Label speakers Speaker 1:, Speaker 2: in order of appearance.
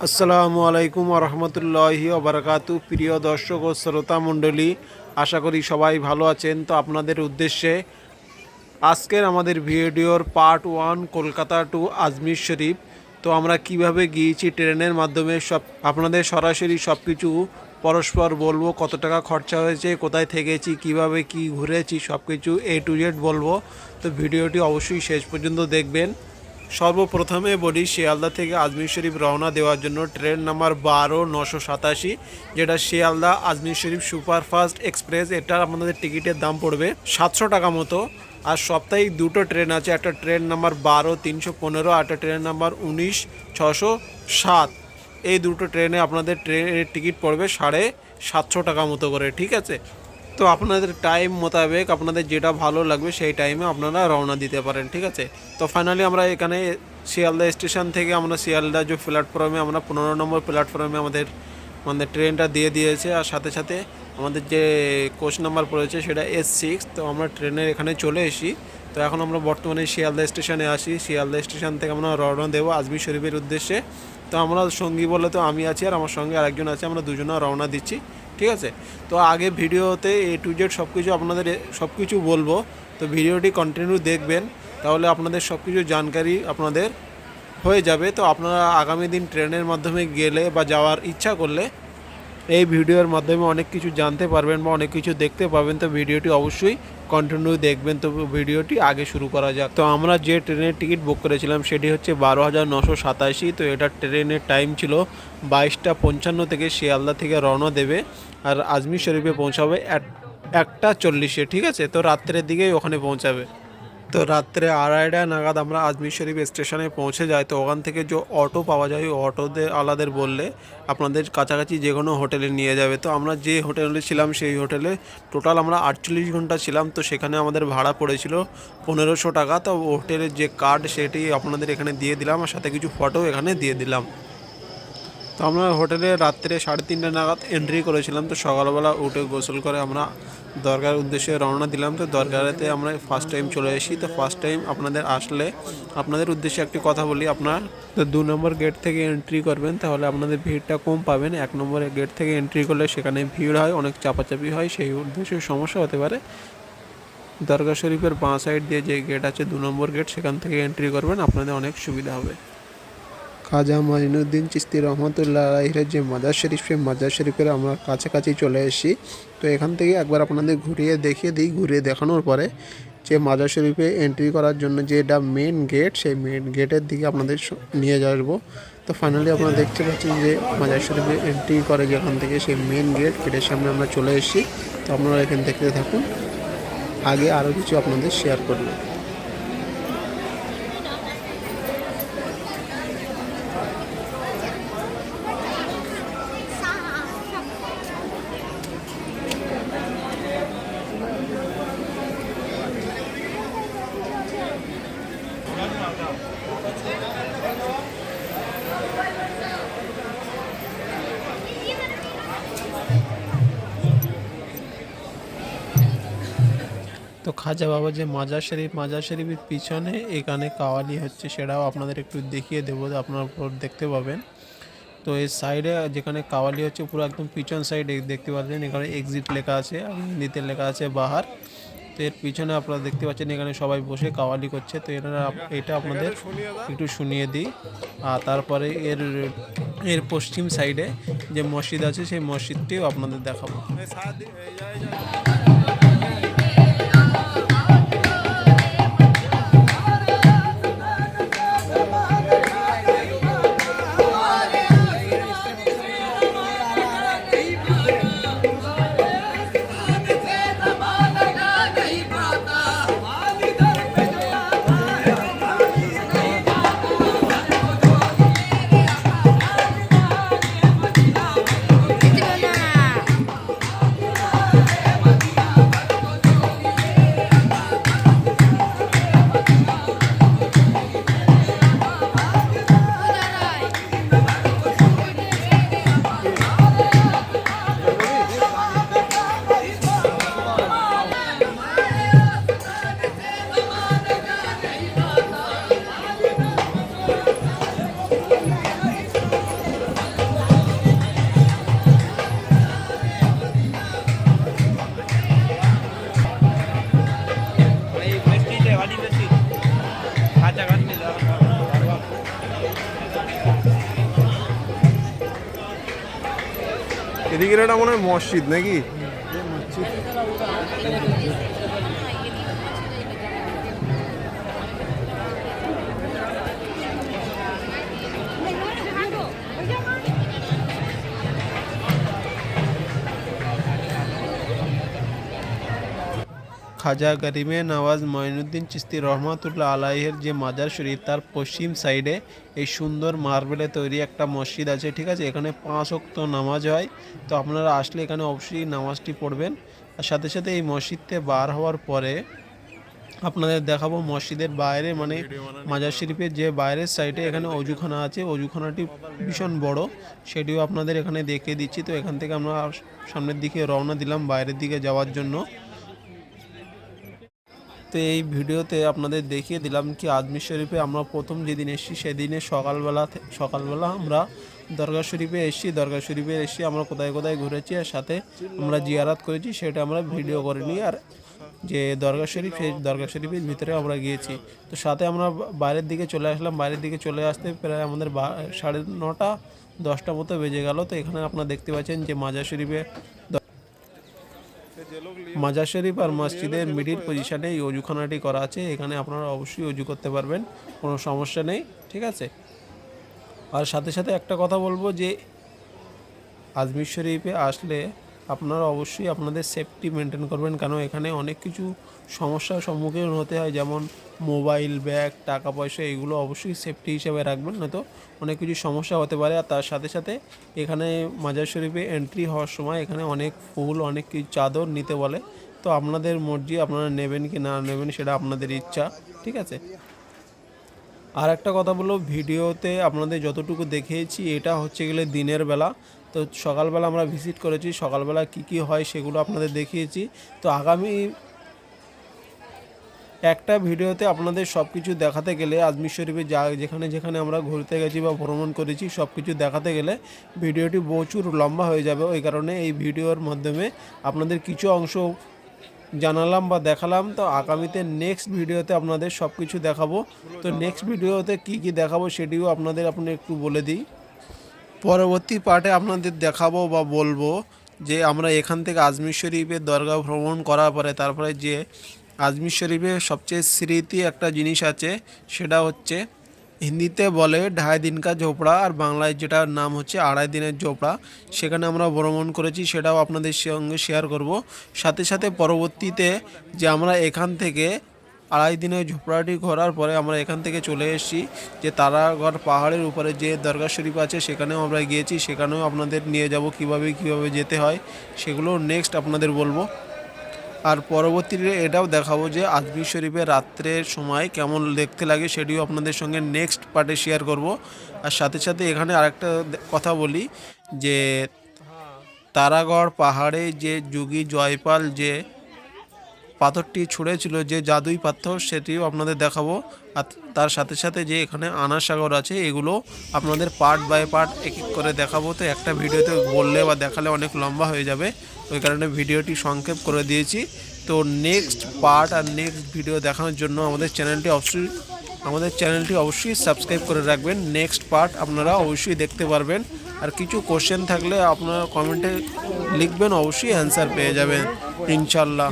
Speaker 1: আসসালামু আলাইকুম রহমতুল্লাহি ওবরাকাতু প্রিয় দর্শক ও শ্রোতা মণ্ডলী, আশা করি সবাই ভালো আছেন। তো আপনাদের উদ্দেশ্যে আজকের আমাদের ভিডিওর part one Kolkata to Ajmer Sharif. তো আমরা কীভাবে গিয়েছি ট্রেনের মাধ্যমে, সব আপনাদের সরাসরি সব কিছু পরস্পর বলব, কত টাকা খরচা হয়েছে, কোথায় থেকেছি, কীভাবে কি ঘুরেছি সব কিছু এ টু জেড বলব। তো ভিডিওটি অবশ্যই শেষ পর্যন্ত দেখবেন। সর্বপ্রথমে বলি, শিয়ালদা থেকে আজমির শরীফ রওনা দেওয়ার জন্য ট্রেন নাম্বার বারো নশো সাতাশি, যেটা শিয়ালদা আজমির শরীফ সুপারফাস্ট এক্সপ্রেস। এটার আমাদের টিকিটের দাম পড়বে সাতশো টাকা মতো। আর সাপ্তাহিক দুটো ট্রেন আছে, একটা ট্রেন নাম্বার বারো তিনশো পনেরো একটা ট্রেন নাম্বার উনিশ ছশো সাত। এই দুটো ট্রেনে আপনাদের ট্রেনের টিকিট পড়বে সাড়ে সাতশো টাকা মতো করে, ঠিক আছে? তো আপনাদের টাইম মোতাবেক আপনাদের যেটা ভালো লাগবে সেই টাইমে আপনারা রওনা দিতে পারেন, ঠিক আছে? তো ফাইনালি আমরা এখানে শিয়ালদা স্টেশন থেকে আমরা শিয়ালদা যে প্ল্যাটফর্মে আমরা পনেরো নম্বর প্ল্যাটফর্মে আমাদের আমাদের ট্রেনটা দিয়ে দিয়েছে আর সাথে সাথে আমাদের যে কোচ নাম্বার পড়েছে সেটা এস সিক্স তো আমরা ট্রেনের এখানে চলে এসি তো এখন আমরা বর্তমানে শিয়ালদা স্টেশনে আসি শিয়ালদা স্টেশন থেকে আমরা রওনা দেবো আজমির শরীফের উদ্দেশ্যে। তো আমরা সঙ্গী বলে তো আমি আছি আর আমার সঙ্গে আরেকজন আছে, আমরা দুজনে রওনা দিচ্ছি। ঠিক আছে? তো আগে ভিডিওতে এ টু জেড সব কিছু আপনাদের সব কিছু বলব। তো ভিডিওটি কন্টিনিউ দেখবেন, তাহলে আপনাদের সব কিছু জানকারি আপনাদের হয়ে যাবে। তো আপনারা আগামী দিন ট্রেনের মাধ্যমে গেলে বা যাওয়ার ইচ্ছা করলে এই ভিডিওর মাধ্যমে অনেক কিছু জানতে পারবেন বা অনেক কিছু দেখতে পাবেন, তো ভিডিওটি অবশ্যই কন্টিনিউ দেখবেন, তো ভিডিওটি আগে শুরু করা যাক। তো আমরা যে ট্রেনের টিকিট বুক করেছিলাম সেটি হচ্ছে বারো হাজার নশো সাতাশি, তো এটা ট্রেনের টাইম ছিল বাইশটা পঞ্চান্ন থেকে শিয়ালদা থেকে রওনা দেবে আর আজমির শরীফে পৌঁছাবে এক- একটা চল্লিশে, ঠিক আছে? তো রাত্রের দিকেই ওখানে পৌঁছাবে। তো রাত্রে আড়াইটা নাগাদ আমরা আজমির শরীফ স্টেশনে পৌঁছে যাই। তো ওখান থেকে যে অটো পাওয়া যায়, ওই অটোদের আলাদের বললে আপনাদের কাছাকাছি যে কোনো হোটেলে নিয়ে যাবে। তো আমরা যে হোটেলে ছিলাম, সেই হোটেলে টোটাল আমরা আটচল্লিশ ঘণ্টা ছিলাম। তো সেখানে আমাদের ভাড়া পড়েছিল পনেরোশো টাকা। তো হোটেলের যে কার্ড সেটি আপনাদের এখানে দিয়ে দিলাম। আর সাথে কিছু ফটো এখানে দিয়ে দিলাম। তো আমরা হোটেলে রাত্রে সাড়ে তিনটে নাগাদ এন্ট্রি করেছিলাম। তো সকালবেলা উঠে গোসল করে আমরা দরগার উদ্দেশ্যে রওনা দিলাম। তো দরগারেতে আমরা ফার্স্ট টাইম চলে এসেছি। তো ফার্স্ট টাইম আপনাদের আসলে আপনাদের উদ্দেশ্যে একটি কথা বলি। আপনার তো দু নম্বর গেট থেকে এন্ট্রি করবেন, তাহলে আপনাদের ভিড়টা কম পাবেন। এক নম্বরের গেট থেকে এন্ট্রি করলে সেখানে ভিড় হয়, অনেক চাপাচাপি হয়, সেই উদ্দেশ্যে সমস্যা হতে পারে। দরগা শরীফের বাঁ সাইড দিয়ে যে গেট আছে, দু নম্বর গেট সেখান থেকে এন্ট্রি করবেন। আপনাদের অনেক সুবিধা হবে। খাজা মঈনুদ্দিন চিস্তি রহমতুল্লাহ আলহের যে মাজার শরীফ, সেই মাজার শরীফের আমরা কাছাকাছি চলে এসেছি। তো এখান থেকে একবার আপনাদের ঘুরিয়ে দেখিয়ে দিই। ঘুরিয়ে দেখানোর পরে যে মাজার শরীফে এন্ট্রি করার জন্য যেটা মেন গেট সেই মেন গেটের দিকে আপনাদের নিয়ে যাব। তো ফাইনালি আপনারা দেখতে পাচ্ছেন যে মাজার শরীফে এন্ট্রি করে যেখান থেকে সেই মেন গেট গেটের সামনে আমরা চলে এসেছি। তো আপনারা এখানে দেখতে থাকুন। আগে আরও কিছু আপনাদের শেয়ার করব। খাজা বাবা যে মাজার শরীফ মাজার শরীফের পিছনে এখানে কাওয়ালি হচ্ছে, সেটাও আপনাদের একটু দেখিয়ে দেবো, আপনার দেখতে পাবেন। তো এই সাইডে যেখানে কাওয়ালি হচ্ছে, পুরো একদম পিছন সাইডে দেখতে পাচ্ছেন, এখানে এক্সিট লেখা আছে হিন্দিতে লেখা আছে বাহার। তো এর পিছনে আপনারা দেখতে পাচ্ছেন, এখানে সবাই বসে কাওয়ালি করছে। তো এটা এটা আপনাদের একটু শুনিয়ে দিই। আর তারপরে এর এর পশ্চিম সাইডে যে মসজিদ আছে, সেই মসজিদটিও আপনাদের দেখাবো। এদিকে এটা মনে হয় মসজিদ নাকি? খাজা গরিমে নওয়াজ মঈনুদ্দিন চিস্তি রহমাতুল্লাহ আলাইহের যে মাজার শরীফ, তার পশ্চিম সাইডে এই সুন্দর মার্বেলে তৈরি একটা মসজিদ আছে, ঠিক আছে? এখানে পাঁচ অক্ত নামাজ হয়। তো আপনারা আসলে এখানে অবশ্যই নামাজটি পড়বেন। আর সাথে সাথে এই মসজিদতে বার হওয়ার পরে আপনাদের দেখাবো মসজিদের বাইরে মানে মাজার শরীফের যে বাইরের সাইডে এখানে অজুখানা আছে। অজুখানাটি ভীষণ বড়, সেটিও আপনাদের এখানে দেখিয়ে দিচ্ছি। তো এখান থেকে আমরা সামনের দিকে রওনা দিলাম বাইরের দিকে যাওয়ার জন্য। তো এই ভিডিওতে আপনাদের দেখিয়ে দিলাম কি আজমির শরীফে আমরা প্রথম যেদিন এসেছি, সেদিনে সকালবেলা সকালবেলা আমরা দরগা শরীফে এসেছি। দরগা শরীফে এসেছি আমরা কোথায় কোথায় ঘুরেছি আর সাথে আমরা জিয়ারাত করেছি, সেটা আমরা ভিডিও করে নিই। আর যে দরগা শরীফ, সেই দরগা শরীফের ভিতরে আমরা গিয়েছি। তো সাথে আমরা বাইরের দিকে চলে আসলাম। বাইরের দিকে চলে আসতে প্রায় আমাদের সাড়ে নটা, দশটা মতো বেজে গেল। তো এখানে আপনারা দেখতে পাচ্ছেন যে মাজার শরীফে মাজার শরীফ আর মসজিদের মিডিল পজিশানে এই অজুখানাটি করা আছে। এখানে আপনারা অবশ্যই অজু করতে পারবেন, কোনো সমস্যা নেই, ঠিক আছে? আর সাথে সাথে একটা কথা বলব যে আজমির শরীফে আসলে আপনারা অবশ্যই আপনাদের সেফটি মেনটেন করবেন। কারণ এখানে অনেক কিছু সমস্যার সম্মুখীন হতে হয়, যেমন মোবাইল ব্যাগ টাকা পয়সা, এগুলো অবশ্যই সেফটি হিসেবে রাখবেন। নয়তো অনেক কিছু সমস্যা হতে পারে। আর তার সাথে সাথে এখানে মাজার শরীফে এন্ট্রি হওয়ার সময় এখানে অনেক ফুল, অনেক কিছু চাদর নিতে বলে। তো আপনাদের মর্জি, আপনারা নেবেন কি না নেবেন সেটা আপনাদের ইচ্ছা, ঠিক আছে? আর একটা কথা বলব, ভিডিওতে আপনাদের যতটুকু দেখিয়েছি, এটা হচ্ছে গেলে দিনের বেলা। তো সকালবেলা আমরা ভিজিট করেছি, সকালবেলা কি কি হয় সেগুলো আপনাদের দেখিয়েছি। তো আগামী একটা ভিডিওতে আপনাদের সব কিছু দেখাতে গেলে আজমির শরীফে যা যেখানে যেখানে আমরা ঘুরতে গেছি বা ভ্রমণ করেছি সব কিছু দেখাতে গেলে ভিডিওটি প্রচুর লম্বা হয়ে যাবে। ওই কারণে এই ভিডিওর মাধ্যমে আপনাদের কিছু অংশ জানালাম বা দেখালাম। তো আগামীতে নেক্সট ভিডিওতে আপনাদের সব কিছু দেখাবো। তো নেক্সট ভিডিওতে কি কি দেখাবো সেটিও আপনাদের আপনি একটু বলে দিই। পরবর্তী পার্টে আপনাদের দেখাবো বা বলব যে আমরা এখান থেকে আজমির শরীফের দরগা ভ্রমণ করার পরে তারপরে যে আজমির শরীফের সবচেয়ে স্মৃতি একটা জিনিস আছে, সেটা হচ্ছে হিন্দিতে বলে ঢাই দিন কা ঝোপড়া আর বাংলায় যেটার নাম হচ্ছে আড়াই দিনের ঝোপড়া। সেখানে আমরা ভ্রমণ করেছি, সেটাও আপনাদের সঙ্গে শেয়ার করব। সাথে সাথে পরবর্তীতে যে আমরা এখান থেকে আড়াই দিনের ঝোপড়াটি ঘোরার পরে আমরা এখান থেকে চলে এসেছি যে তারাগড় পাহাড়ের উপরে যে দরগা শরীফ আছে, সেখানেও আমরা গিয়েছি। সেখানেও আপনাদের নিয়ে যাব, কীভাবে কীভাবে যেতে হয়, সেগুলো নেক্সট আপনাদের বলব। আর পরবর্তীতে এটাও দেখাবো যে আজমির শরীফে রাত্রের সময় কেমন দেখতে লাগে, সেটিও আপনাদের সঙ্গে নেক্সট পার্টে শেয়ার করব। আর সাথে সাথে এখানে আরেকটা কথা বলি যে তারাগড় পাহাড়ে যে যোগী জয়পাল যে পাথরটি ছুঁড়েছিল যে জাদুই পাথর, সেটিও আপনাদের দেখাবো। আর তার সাথে সাথে যে এখানে আনার সাগর আছে, এগুলো আপনাদের পার্ট বাই পার্ট এক এক করে দেখাবো। তো একটা ভিডিওতে বললে বা দেখালে অনেক লম্বা হয়ে যাবে। ওই কারণে ভিডিওটি সংক্ষেপ করে দিয়েছি। তো নেক্সট পার্ট আর নেক্সট ভিডিও দেখানোর জন্য আমাদের চ্যানেলটি অবশ্যই, আমাদের চ্যানেলটি অবশ্যই সাবস্ক্রাইব করে রাখবেন। নেক্সট পার্ট আপনারা অবশ্যই দেখতে পারবেন। আর কিছু কোশ্চেন থাকলে আপনারা কমেন্টে লিখবেন, অবশ্যই অ্যান্সার পেয়ে যাবেন। ইনশাল্লাহ